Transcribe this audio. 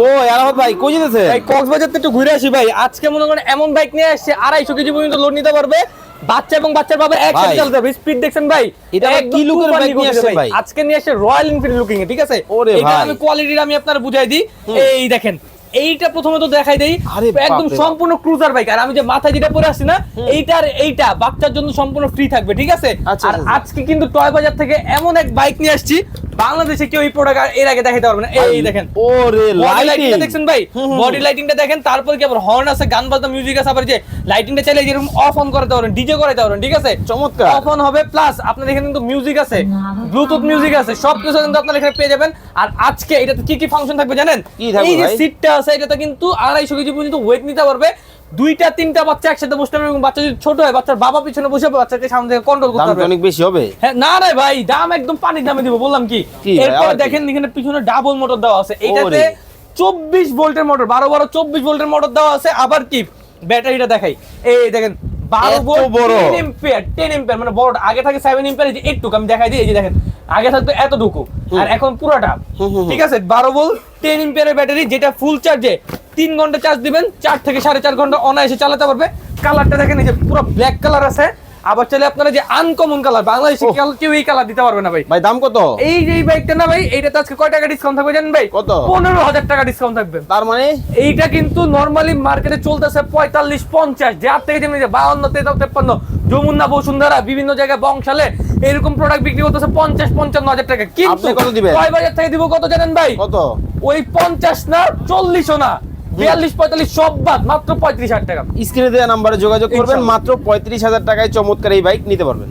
কই আরাফাত ভাই কই যেতেছে? ভাই কক্সবাজার থেকে একটু ঘুরে আসি ভাই। আজকে মনে করেন এমন বাইক নিয়ে আসছে আড়াইশো কেজি পর্যন্ত লোড নিতে পারবে। বাচ্চা এবং বাচ্চার বাবা একসাথে ভাই। চালাতে স্পিড দেখছেন ভাই? এটা কি লুকের বাইক নিয়ে গতিতে ভাই? আজকে নিয়ে আসছে রয়্যাল এনফিল্ড লুকিং এ ঠিক আছে? ওরে এটা আমি কোয়ালিটির আমি আপনার বুঝাই দিই। এই দেখেন এইটা প্রথমে তো দেখাই দেই। একদম সম্পূর্ণ ক্রুজার বাইক আর আমি যে মাথায় যেটা পরে আসছি না এইটার এইটা বাচ্চার জন্য সম্পূর্ণ ফ্রি থাকবে ঠিক আছে? আচ্ছা, আর আচ্ছা। আজকে কিন্তু টয় বাজার থেকে এমন এক বাইক নিয়ে আসছি বাংলাদেশে কেউ এই প্রোডাক্টের আগে দেখাতে পারবে না। এই দেখেন। ওরে লাইটিংটা দেখছেন ভাই? বডি লাইটিংটা দেখেন তারপর কি আবার হর্ন আছে গান বাজনা মিউজিক আছে আবার যে লাইটিংটা চাইলে যেরকম অফ অন করাতে পারেন ডিজে করাতে পারেন ঠিক আছে? চমৎকার। অফ অন হবে প্লাস আপনার এখানে কিন্তু মিউজিক আছে ব্লুটুথ মিউজিক আছে সব কিছু কিন্তু আপনার এখানে পেয়ে যাবেন। আর আজকে এটাতে কি কি ফাংশন থাকবে জানেন? এই যে ভাই? সিটটা আছে এটাতে কিন্তু আড়াইশো কেজি পর্যন্ত ওয়েট নিতে পারবে। দুইটা তিনটা বাচ্চা একসাথে বসতে পারবে এবং বাচ্চা যদি ছোট হয় বাচ্চার বাবা পিছনে বসে বাচ্চাকে সামনে থেকে কন্ট্রোল করতে পারবে অনেক বেশি হবে? হ্যাঁ না রে ভাই দাম একদম পানির দামে দিব বললাম কি? এরপরে দেখেন এখানে পিছনে ডাবল মোটর দেওয়া আছে। ওরে। চব্বিশ ভোল্টের মোটর বারো বারো চব্বিশ ভোল্টের মোটর দেওয়া আছে। আবার কি? ব্যাটারিটা দেখাই। এই দেখেন বারো volt ten ampere ten ampere মানে বড় আগে থাকে সেভেন এম্পিয়ার যে একটু আমি দেখাই দিই এই যে দেখেন আগে থাকতো এতটুকু। আর এখন পুরোটা। ঠিক আছে? বারো ভোল্ট টেন এম্পিয়ারের ব্যাটারি যেটা ফুল চার্জে তিন ঘণ্টা চার্জ দিবেন চার থেকে সাড়ে চার ঘণ্টা অনায়াসে চালাতে পারবে। কালারটা দেখেন এই যে পুরো ব্ল্যাক কালার আছে। আবার চাইলে আপনারা যে আনকমন কালার বাংলাদেশে কেউ- এই কালার দিতে পারবে না ভাই। ভাই দাম কত? এই যে এই বাইকটা না ভাই এইটাতে আজকে কয় টাকা ডিসকাউন্ট থাকবে জানেন ভাই? কত? পনেরো হাজার টাকা ডিসকাউন্ট থাকবে। তার মানে? এইটা কিন্তু নরমালি মার্কেটে চলতেছে পঁয়তাল্লিশ পঞ্চাশ যার থেকে যেমনি যে বাউন্ন তেতাল তেপ্পান্ন যমুনা বসুন্ধরা বিভিন্ন জায়গায় বংশালে এরকম প্রোডাক্ট বিক্রি করতেছে পঞ্চাশ পঞ্চান্ন হাজার টাকা। কিন্তু আপনি কত দিবেন? কয় বাজার থেকে দিব কত জানেন ভাই? কত? ওই পঞ্চাশ না চল্লিশও না। বিয়াল্লিশ পঁয়তাল্লিশ সব বাদ মাত্র পঁয়ত্রিশ হাজার টাকা। স্ক্রিনে দেওয়া নাম্বারে যোগাযোগ করবেন মাত্র পঁয়ত্রিশ হাজার টাকায় চমৎকার এই বাইক নিতে পারবেন।